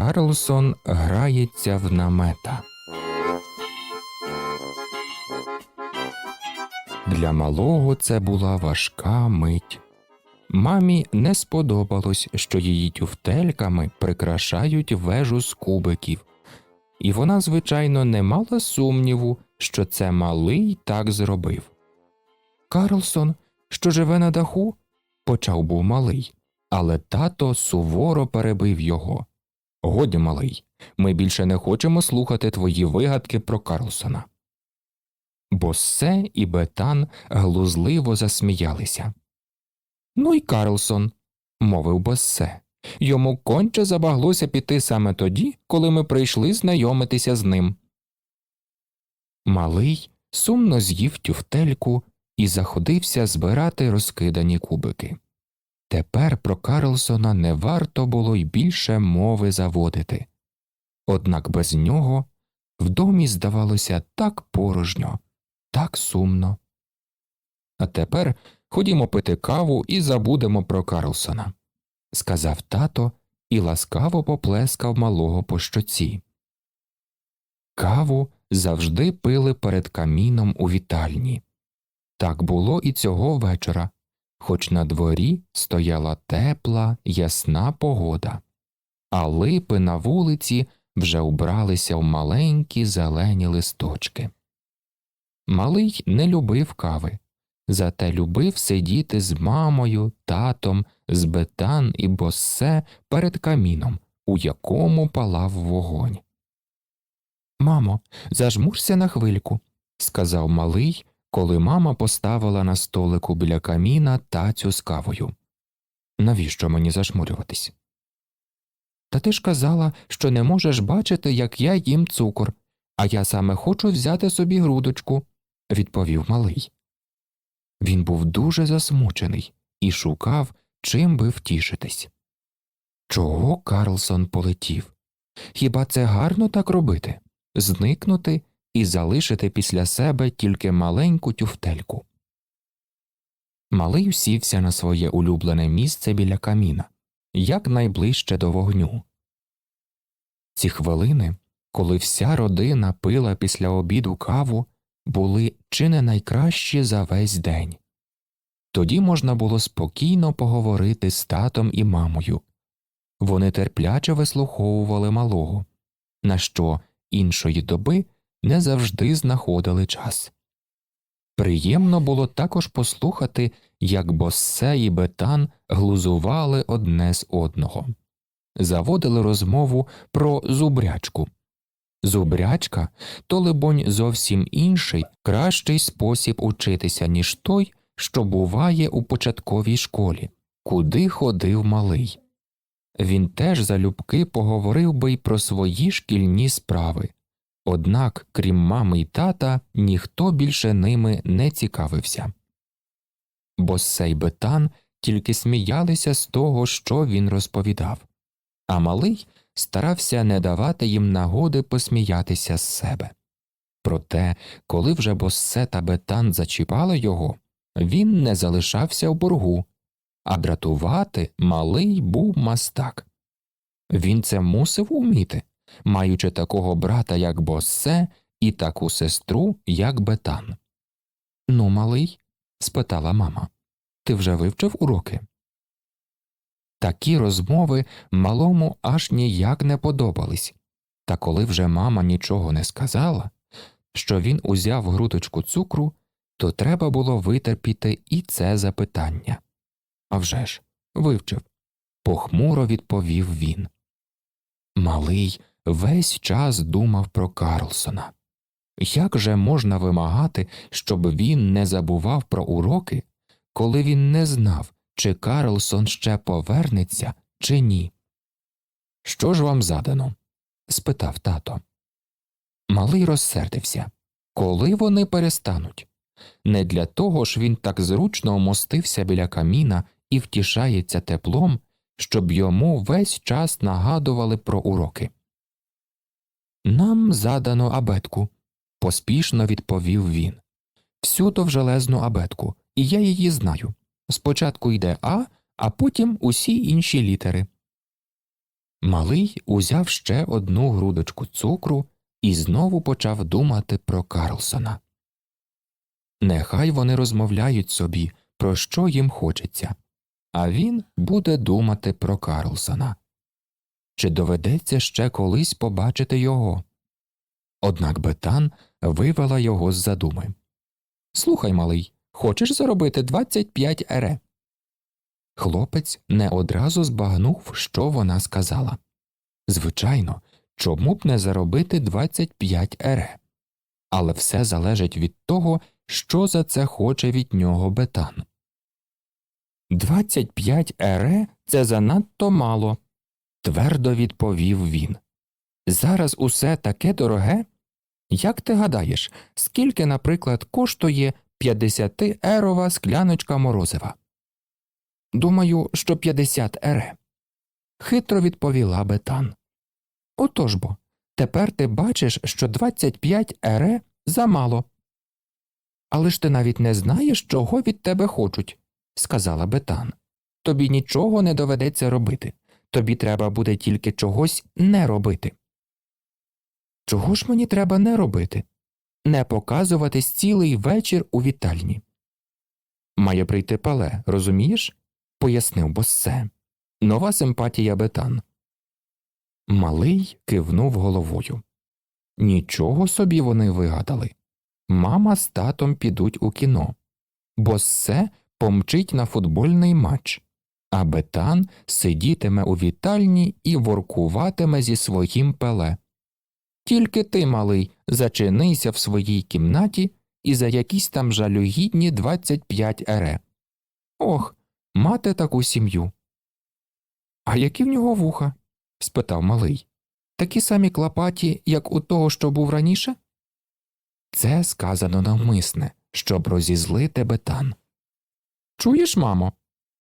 Карлсон грається в намета. Для малого це була важка мить. Мамі не сподобалось, що її тюфтельками прикрашають вежу з кубиків, і вона, звичайно, не мала сумніву, що це малий так зробив. Карлсон, що живе на даху, почав був малий, але тато суворо перебив його. Годі, малий, ми більше не хочемо слухати твої вигадки про Карлсона. Боссе і Бетан глузливо засміялися. Ну й Карлсон, мовив Боссе. Йому конче забаглося піти саме тоді, коли ми прийшли знайомитися з ним. Малий сумно з'їв тюфтельку і заходився збирати розкидані кубики. Тепер про Карлсона не варто було й більше мови заводити. Однак без нього в домі здавалося так порожньо, так сумно. А тепер ходімо пити каву і забудемо про Карлсона, сказав тато і ласкаво поплескав малого по щоці. Каву завжди пили перед каміном у вітальні. Так було і цього вечора, хоч на дворі стояла тепла, ясна погода, а липи на вулиці вже убралися в маленькі зелені листочки. Малий не любив кави, зате любив сидіти з мамою, татом, з бетан і боссе перед каміном, у якому палав вогонь. Мамо, зажмурся на хвильку, сказав малий, коли мама поставила на столику біля каміна тацю з кавою. Навіщо мені зажмурюватись? Та ти ж казала, що не можеш бачити, як я їм цукор, а я саме хочу взяти собі грудочку, відповів малий. Він був дуже засмучений і шукав, чим би втішитись. Чого Карлсон полетів? Хіба це гарно так робити? Зникнути і залишити після себе тільки маленьку тюфтельку. Малий усівся на своє улюблене місце біля каміна, якнайближче до вогню. Ці хвилини, коли вся родина пила після обіду каву, були чи не найкращі за весь день. Тоді можна було спокійно поговорити з татом і мамою. Вони терпляче вислуховували малого, на що іншої доби не завжди знаходили час. Приємно було також послухати, як Боссе і Бетан глузували одне з одного, заводили розмову про зубрячку. Зубрячка то, либонь, зовсім інший, кращий спосіб учитися, ніж той, що буває у початковій школі, куди ходив малий. Він теж залюбки поговорив би й про свої шкільні справи, однак, крім мами й тата, ніхто більше ними не цікавився. Боссе й Бетан тільки сміялися з того, що він розповідав, а малий старався не давати їм нагоди посміятися з себе. Проте, коли вже Боссе та Бетан зачіпали його, він не залишався в боргу, а дратувати малий був мастак. Він це мусив уміти, маючи такого брата, як Боссе, і таку сестру, як Бетан. Ну, малий? спитала мама, ти вже вивчив уроки? Такі розмови малому аж ніяк не подобались, та коли вже мама нічого не сказала, що він узяв грудочку цукру, то треба було витерпіти і це запитання. «А вже ж, вивчив, похмуро відповів він. Малий весь час думав про Карлсона. Як же можна вимагати, щоб він не забував про уроки, коли він не знав, чи Карлсон ще повернеться, чи ні? Що ж вам задано? спитав тато. Малий розсердився. Коли вони перестануть? Не для того ж він так зручно омостився біля каміна і втішається теплом, щоб йому весь час нагадували про уроки. Нам задано абетку, поспішно відповів він. Всю довжелезну абетку, і я її знаю. Спочатку йде А, а потім усі інші літери. Малий узяв ще одну грудочку цукру і знову почав думати про Карлсона. Нехай вони розмовляють собі, про що їм хочеться, а він буде думати про Карлсона. Чи доведеться ще колись побачити його? Однак Бетан вивела його з задуми. Слухай, малий, хочеш заробити 25 ере? Хлопець не одразу збагнув, що вона сказала. Звичайно, чому б не заробити 25 ере? Але все залежить від того, що за це хоче від нього бетан. 25 ере це занадто мало, твердо відповів він. Зараз усе таке дороге. Як ти гадаєш, скільки, наприклад, коштує 50 ерова скляночка морозива? Думаю, що 50 ере. Хитро відповіла Бетан. Отож бо, тепер ти бачиш, що 25 ере замало. Але ж ти навіть не знаєш, чого від тебе хочуть, сказала Бетан. Тобі нічого не доведеться робити. Тобі треба буде тільки чогось не робити. Чого ж мені треба не робити? Не показуватись цілий вечір у вітальні. Має прийти пале, розумієш? пояснив боссе. Нова симпатія бетан. Малий кивнув головою. Нічого собі вони вигадали. Мама з татом підуть у кіно. Боссе помчить на футбольний матч, а бетан сидітиме у вітальні і воркуватиме зі своїм пеле. Тільки ти, малий, зачинися в своїй кімнаті і за якісь там жалюгідні 25 ере. Ох, мати таку сім'ю. А які в нього вуха? спитав малий. Такі самі клапаті, як у того, що був раніше? Це сказано навмисне, щоб розізлити бетан. Чуєш, мамо?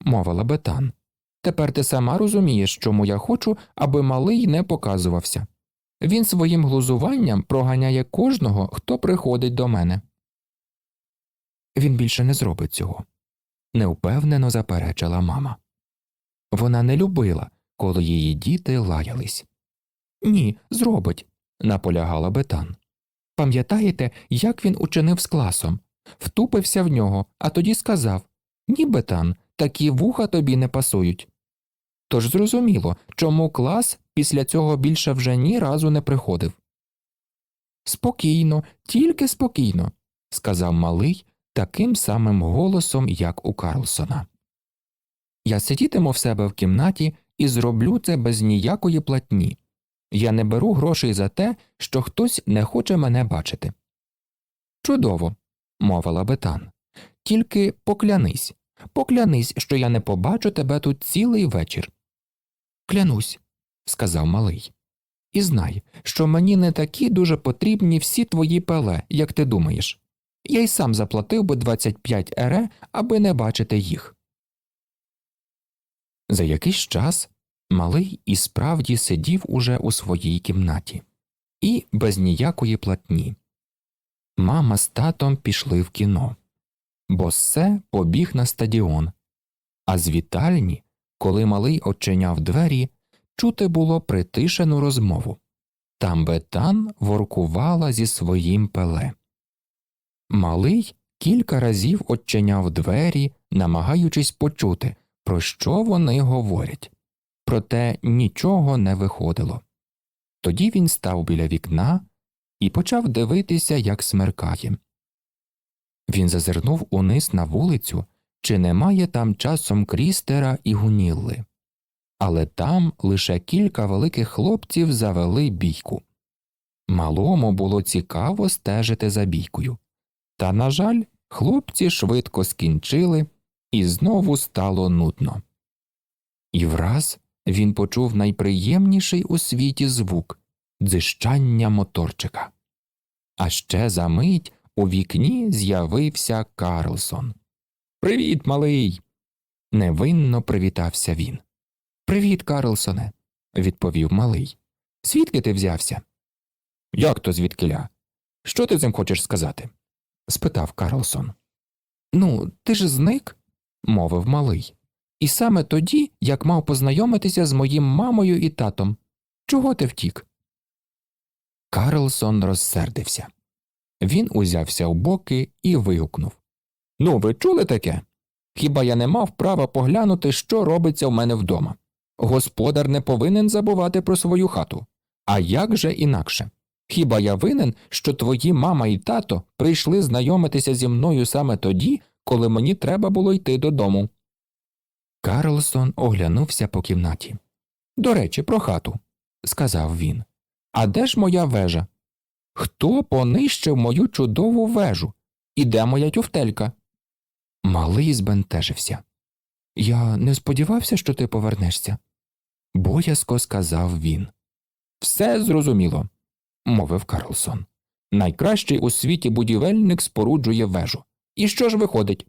Мовила бетан. Тепер ти сама розумієш, чому я хочу, аби малий не показувався. Він своїм глузуванням проганяє кожного, хто приходить до мене. Він більше не зробить цього, неупевнено заперечила мама. Вона не любила, коли її діти лаялись. Ні, зробить, наполягала бетан. Пам'ятаєте, як він учинив з класом? Втупився в нього, а тоді сказав Ні, бетан, такі вуха тобі не пасують. Тож зрозуміло, чому клас після цього більше вже ні разу не приходив. Спокійно, тільки спокійно, сказав малий таким самим голосом, як у Карлсона. Я сидітиму в себе в кімнаті і зроблю це без ніякої платні. Я не беру грошей за те, що хтось не хоче мене бачити. Чудово, мовила Бетан. Тільки поклянись, поклянись, що я не побачу тебе тут цілий вечір. Клянусь, сказав малий. І знай, що мені не такі дуже потрібні всі твої пеле, як ти думаєш. Я й сам заплатив би 25 ере, аби не бачити їх. За якийсь час малий і справді сидів уже у своїй кімнаті, і без ніякої платні. Мама з татом пішли в кіно. Боссе побіг на стадіон, а з вітальні, коли малий очиняв двері, чути було притишену розмову. Там бетан воркувала зі своїм пеле. Малий кілька разів очиняв двері, намагаючись почути, про що вони говорять, проте нічого не виходило. Тоді він став біля вікна і почав дивитися, як смеркає. Він зазирнув униз на вулицю, чи немає там часом крістера і гунілли. Але там лише кілька великих хлопців завели бійку. Малому було цікаво стежити за бійкою. Та, на жаль, хлопці швидко скінчили, і знову стало нудно. І враз він почув найприємніший у світі звук дзищання моторчика. А ще за мить у вікні з'явився Карлсон. Привіт, малий. невинно привітався він. Привіт, Карлсоне, відповів малий. Звідки ти взявся? Як то звідкиля? Що ти цим хочеш сказати? спитав Карлсон. Ну, ти ж зник, мовив малий. І саме тоді, як мав познайомитися з моїм мамою і татом. Чого ти втік? Карлсон розсердився. Він узявся в боки і вигукнув Ну, ви чули таке? Хіба я не мав права поглянути, що робиться в мене вдома? Господар не повинен забувати про свою хату. А як же інакше? Хіба я винен, що твої мама і тато прийшли знайомитися зі мною саме тоді, коли мені треба було йти додому? Карлсон оглянувся по кімнаті. До речі, про хату, сказав він. А де ж моя вежа? Хто понищив мою чудову вежу? І де моя тюфтелька? Малий збентежився. Я не сподівався, що ти повернешся, боязко сказав він. Все зрозуміло, мовив Карлсон. Найкращий у світі будівельник споруджує вежу. І що ж виходить?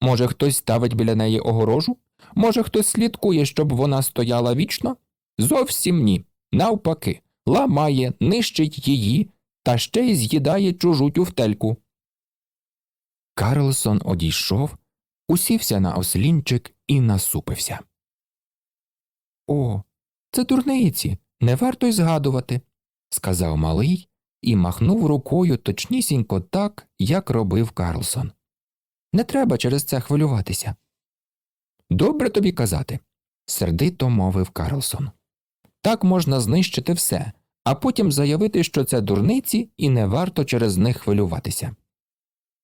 Може, хтось ставить біля неї огорожу? Може, хтось слідкує, щоб вона стояла вічно? Зовсім ні. Навпаки, ламає, нищить її та ще й з'їдає чужу тюфтельку. Карлсон одійшов, усівся на ослінчик і насупився. О, це дурниці, не варто й згадувати, сказав малий і махнув рукою точнісінько так, як робив Карлсон. Не треба через це хвилюватися. Добре тобі казати, сердито мовив Карлсон. Так можна знищити все, а потім заявити, що це дурниці і не варто через них хвилюватися.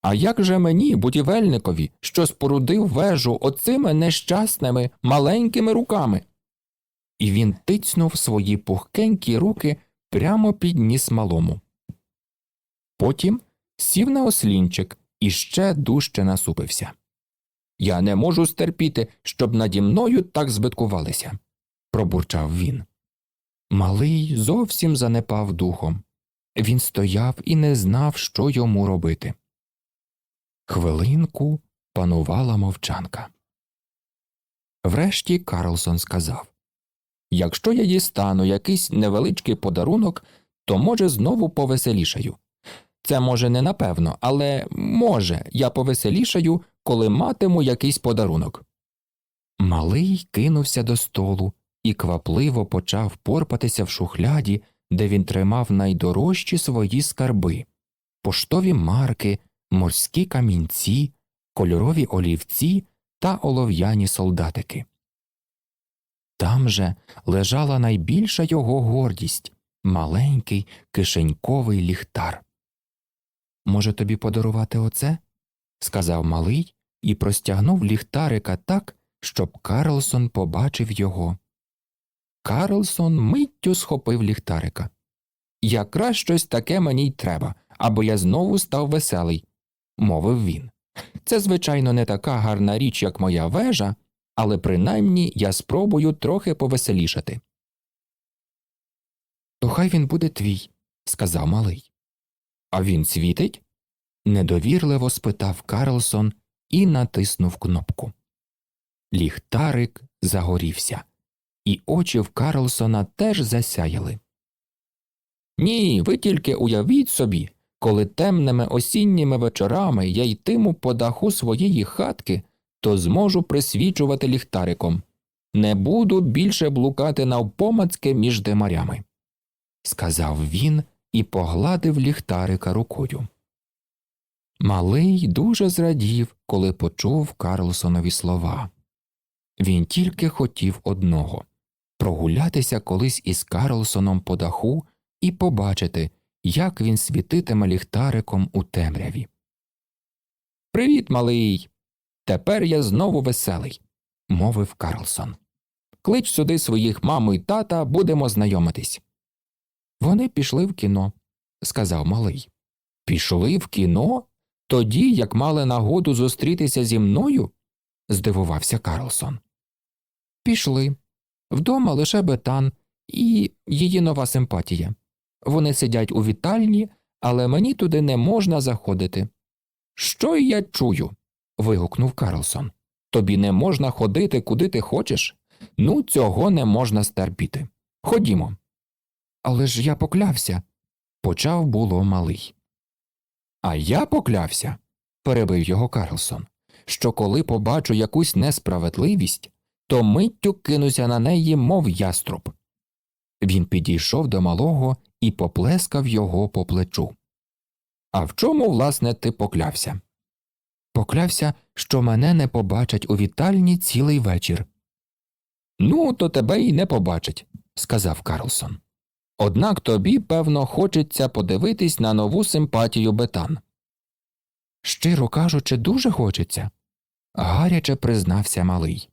А як же мені, будівельникові, що спорудив вежу оцими нещасними маленькими руками? І він тицнув свої пухкенькі руки прямо під ніс малому. Потім сів на ослінчик і ще дужче насупився. Я не можу стерпіти, щоб наді мною так збиткувалися, пробурчав він. Малий зовсім занепав духом. Він стояв і не знав, що йому робити. Хвилинку панувала мовчанка. Врешті Карлсон сказав Якщо я дістану якийсь невеличкий подарунок, то, може, знову повеселішаю. Це може не напевно, але може я повеселішаю, коли матиму якийсь подарунок. Малий кинувся до столу і квапливо почав порпатися в шухляді, де він тримав найдорожчі свої скарби поштові марки, морські камінці, кольорові олівці та олов'яні солдатики. Там же лежала найбільша його гордість маленький кишеньковий ліхтар. Може, тобі подарувати оце? сказав малий і простягнув ліхтарика так, щоб Карлсон побачив його. Карлсон миттю схопив ліхтарика. Якраз щось таке мені й треба, або я знову став веселий, мовив він. Це, звичайно, не така гарна річ, як моя вежа, але принаймні я спробую трохи повеселішати. То хай він буде твій, сказав малий. А він світить? недовірливо спитав Карлсон і натиснув кнопку. Ліхтарик загорівся, і очі в Карлсона теж засяяли. Ні, ви тільки уявіть собі, коли темними осінніми вечорами я йтиму по даху своєї хатки, то зможу присвічувати ліхтариком. Не буду більше блукати навпомацьки між димарями, сказав він і погладив ліхтарика рукою. Малий дуже зрадів, коли почув Карлсонові слова. Він тільки хотів одного прогулятися колись із Карлсоном по даху і побачити, як він світитиме ліхтариком у темряві. Привіт, малий. Тепер я знову веселий, мовив Карлсон. Клич сюди своїх маму і тата, будемо знайомитись. Вони пішли в кіно, сказав малий. Пішли в кіно? Тоді, як мали нагоду зустрітися зі мною? здивувався Карлсон. Пішли. Вдома лише бетан і її нова симпатія. Вони сидять у вітальні, але мені туди не можна заходити. Що я чую? вигукнув Карлсон. Тобі не можна ходити, куди ти хочеш? Ну, цього не можна стерпіти. Ходімо. Але ж я поклявся, почав було малий. А я поклявся, перебив його Карлсон, що коли побачу якусь несправедливість, то миттю кинуся на неї, мов яструб. Він підійшов до малого і поплескав його по плечу. А в чому, власне, ти поклявся? Поклявся, що мене не побачать у вітальні цілий вечір. Ну, то тебе й не побачать, сказав Карлсон. Однак тобі, певно, хочеться подивитись на нову симпатію бетан. Щиро кажучи, дуже хочеться, гаряче признався малий.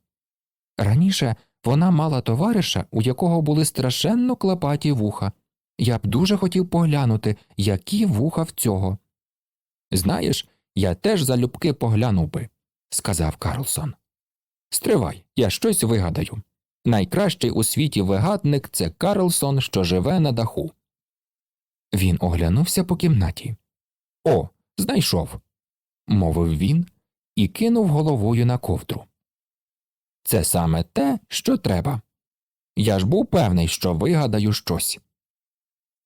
Раніше вона мала товариша, у якого були страшенно клепаті вуха. Я б дуже хотів поглянути, які вуха в цього. Знаєш, я теж залюбки поглянув би, сказав Карлсон. Стривай, я щось вигадаю. Найкращий у світі вигадник це Карлсон, що живе на даху. Він оглянувся по кімнаті. О, знайшов, мовив він і кинув головою на ковдру. Це саме те, що треба. Я ж був певний, що вигадаю щось.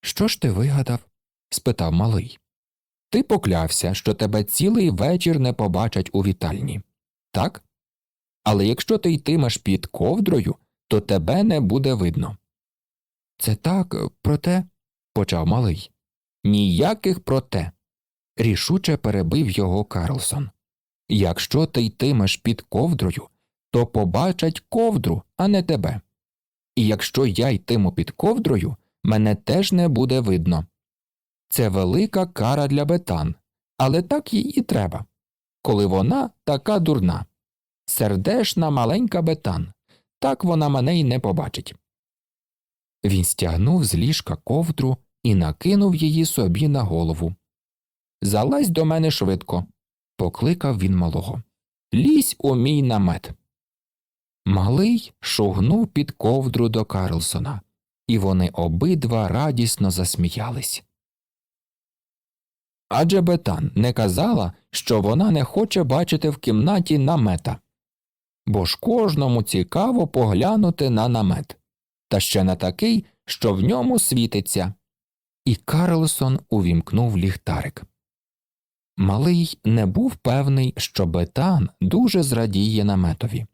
Що ж ти вигадав? спитав малий. Ти поклявся, що тебе цілий вечір не побачать у вітальні, так? Але якщо ти йтимеш під ковдрою, то тебе не буде видно. Це так, проте, почав малий. Ніяких проте. Рішуче перебив його Карлсон. Якщо ти йтимеш під ковдрою, то побачать ковдру, а не тебе. І якщо я йтиму під ковдрою, мене теж не буде видно. Це велика кара для бетан, але так їй і треба, коли вона така дурна. Сердешна маленька бетан, так вона мене й не побачить. Він стягнув з ліжка ковдру і накинув її собі на голову. Залазь до мене швидко, покликав він малого. Лізь у мій намет. Малий шугнув під ковдру до Карлсона, і вони обидва радісно засміялись. Адже Бетан не казала, що вона не хоче бачити в кімнаті намета, бо ж кожному цікаво поглянути на намет, та ще не такий, що в ньому світиться. І Карлсон увімкнув ліхтарик. Малий не був певний, що Бетан дуже зрадіє наметові.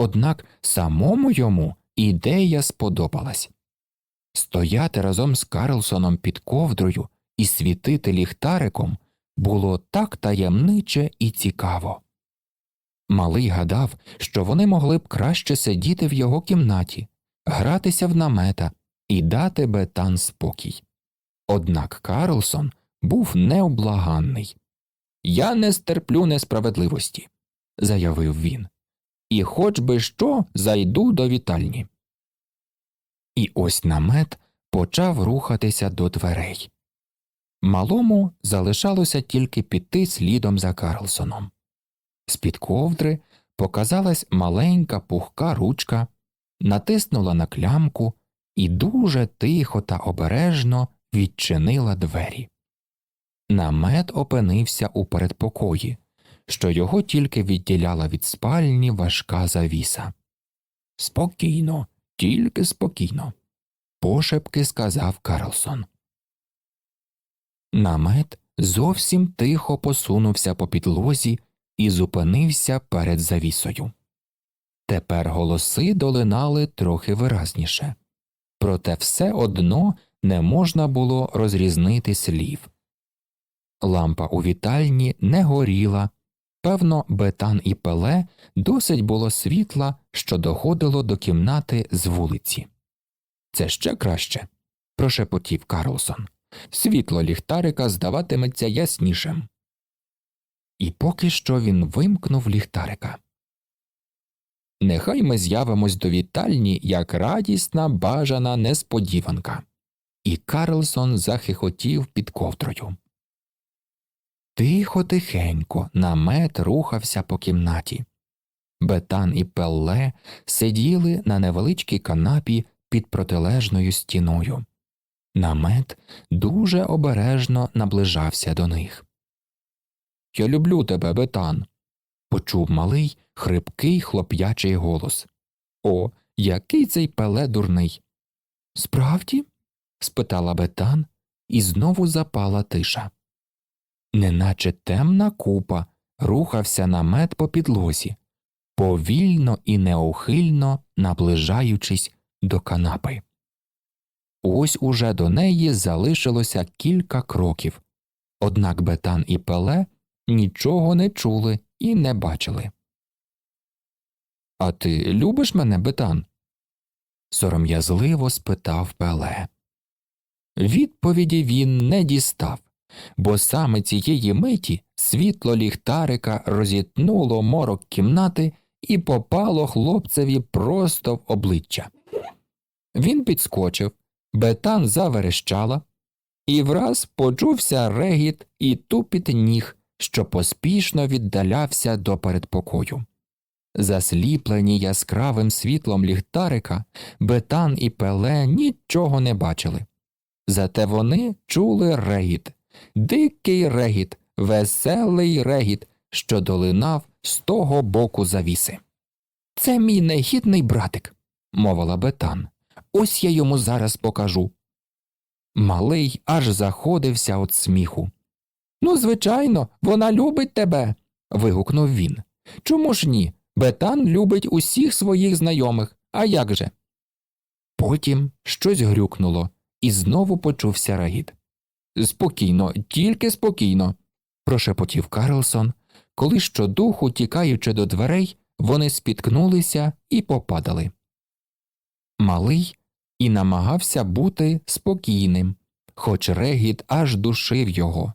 Однак самому йому ідея сподобалась стояти разом з Карлсоном під ковдрою і світити ліхтариком було так таємниче і цікаво. Малий гадав, що вони могли б краще сидіти в його кімнаті, гратися в намета і дати Бетан спокій. Однак Карлсон був необлаганний. Я не стерплю несправедливості, заявив він, і хоч би що зайду до вітальні. І ось намет почав рухатися до дверей. Малому залишалося тільки піти слідом за Карлсоном. З під ковдри показалась маленька пухка ручка, натиснула на клямку і дуже тихо та обережно відчинила двері. Намет опинився у передпокої, що його тільки відділяла від спальні важка завіса. Спокійно, тільки спокійно, пошепки сказав Карлсон. Намет зовсім тихо посунувся по підлозі і зупинився перед завісою. Тепер голоси долинали трохи виразніше, проте все одно не можна було розрізнити слів. Лампа у вітальні не горіла, певно, бетан і пеле досить було світла, що доходило до кімнати з вулиці. Це ще краще, прошепотів Карлсон. Світло ліхтарика здаватиметься яснішим. І поки що він вимкнув ліхтарика. Нехай ми з'явимось до вітальні як радісна бажана несподіванка. І Карлсон захихотів під ковдрою. Тихо тихенько намет рухався по кімнаті. Бетан і Пелле сиділи на невеличкій канапі під протилежною стіною. Намет дуже обережно наближався до них. Я люблю тебе, Бетан. почув малий хрипкий хлоп'ячий голос. О, який цей пеле дурний. Справді? спитала Бетан, і знову запала тиша. Неначе темна купа рухався намет по підлозі, повільно і неухильно наближаючись до канапи. Ось уже до неї залишилося кілька кроків, однак Бетан і Пеле нічого не чули і не бачили. А ти любиш мене, Бетан? сором'язливо спитав Пеле. Відповіді він не дістав, бо саме цієї миті світло ліхтарика розітнуло морок кімнати і попало хлопцеві просто в обличчя. Він підскочив, бетан заверещала, і враз почувся регіт і тупіт ніг, що поспішно віддалявся до передпокою. Засліплені яскравим світлом ліхтарика, бетан і пеле нічого не бачили. Зате вони чули регіт, дикий регіт, веселий регіт, що долинав з того боку завіси. Це мій негідний братик, мовила Бетан. Ось я йому зараз покажу. Малий аж заходився від сміху. Ну, звичайно, вона любить тебе. вигукнув він. Чому ж ні? Бетан любить усіх своїх знайомих, а як же? Потім щось грюкнуло, і знову почувся регіт. Спокійно, тільки спокійно, прошепотів Карлсон, коли щодуху, тікаючи до дверей, вони спіткнулися і попадали. Малий і намагався бути спокійним, хоч регіт аж душив його,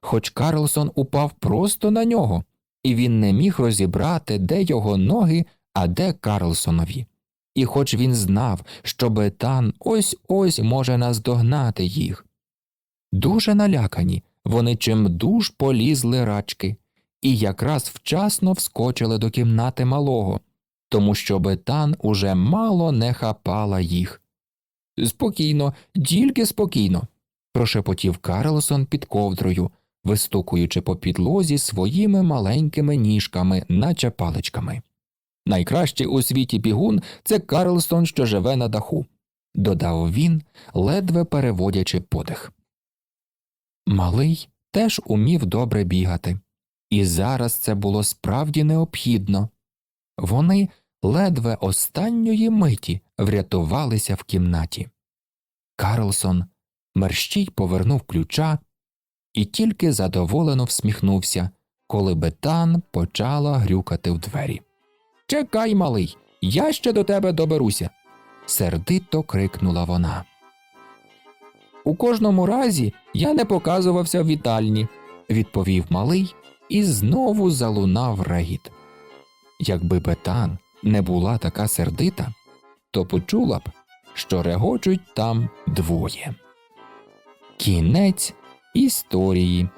хоч Карлсон упав просто на нього, і він не міг розібрати, де його ноги, а де Карлсонові. І хоч він знав, що бетан ось ось може наздогнати їх. Дуже налякані, вони чимдуж полізли рачки, і якраз вчасно вскочили до кімнати малого, тому що бетан уже мало не хапала їх. Спокійно, тільки спокійно, прошепотів Карлсон під ковдрою, вистукуючи по підлозі своїми маленькими ніжками, наче паличками. Найкращий у світі бігун це Карлсон, що живе на даху, додав він, ледве переводячи подих. Малий теж умів добре бігати, і зараз це було справді необхідно. Вони ледве останньої миті врятувалися в кімнаті. Карлсон мерщій повернув ключа і тільки задоволено всміхнувся, коли бетан почала грюкати в двері. Чекай, малий, я ще до тебе доберуся, сердито крикнула вона. У кожному разі я не показувався в вітальні, відповів малий і знову залунав регіт. Якби бетан не була така сердита, то почула б, що регочуть там двоє. Кінець історії.